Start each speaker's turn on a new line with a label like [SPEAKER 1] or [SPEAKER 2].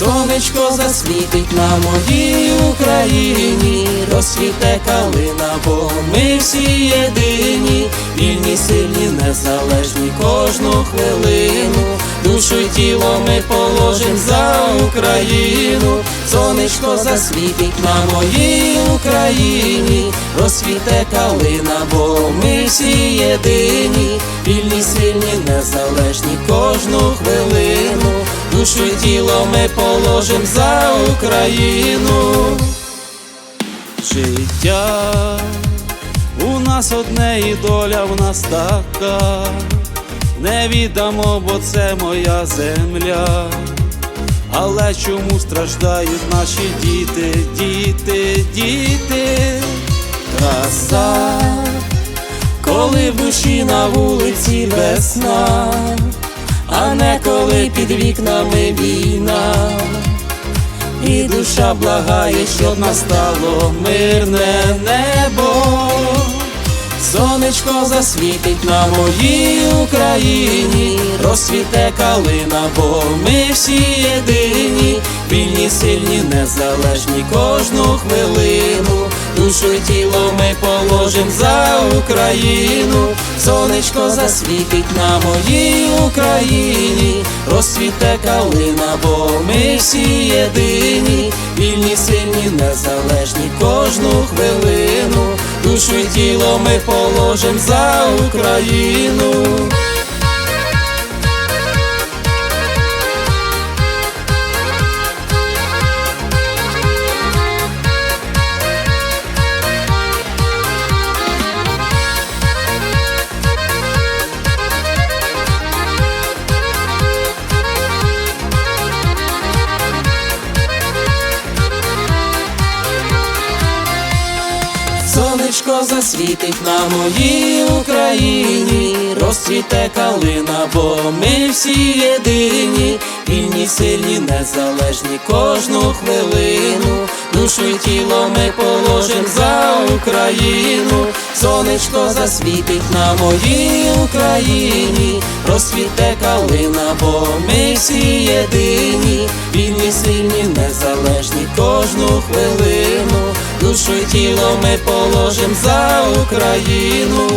[SPEAKER 1] Сонечко засвітить на моїй Україні, розсвіте калина, бо ми всі єдині, вільні, сильні, незалежні кожну хвилину. Душу й тіло ми положим за Україну, сонечко засвітить на моїй Україні, розсвіте калина, бо ми всі єдині, вільні, сильні, незалежні кожну хвилину. Душу й тіло ми положим за Україну. Життя у нас одне і доля в нас така. Не віддамо, бо це моя земля. Але чому страждають наші діти, діти, діти? Краса, коли в душі на вулиці весна, а не коли під вікнами війна. І душа благає, щоб настало мирне небо. Сонечко засвітить на моїй Україні, розсвіте калина, бо ми всі єдині, вільні, сильні, незалежні кожну хвилину. Душу й тіло ми положим за Україну, сонечко засвітить на моїй Україні, розсвіте калина, бо ми всі єдині, вільні, сильні, незалежні кожну хвилину. Душу й тіло ми положим за Україну. Сонечко засвітить на моїй Україні, розцвіте калина, бо ми всі єдині, вільні, сильні, незалежні кожну хвилину. Душу й тіло ми положим за Україну, сонечко засвітить на моїй Україні, розцвіте калина, бо ми всі єдині, вільні, сильні, незалежні кожну хвилину. Душу і тіло ми положим за Україну.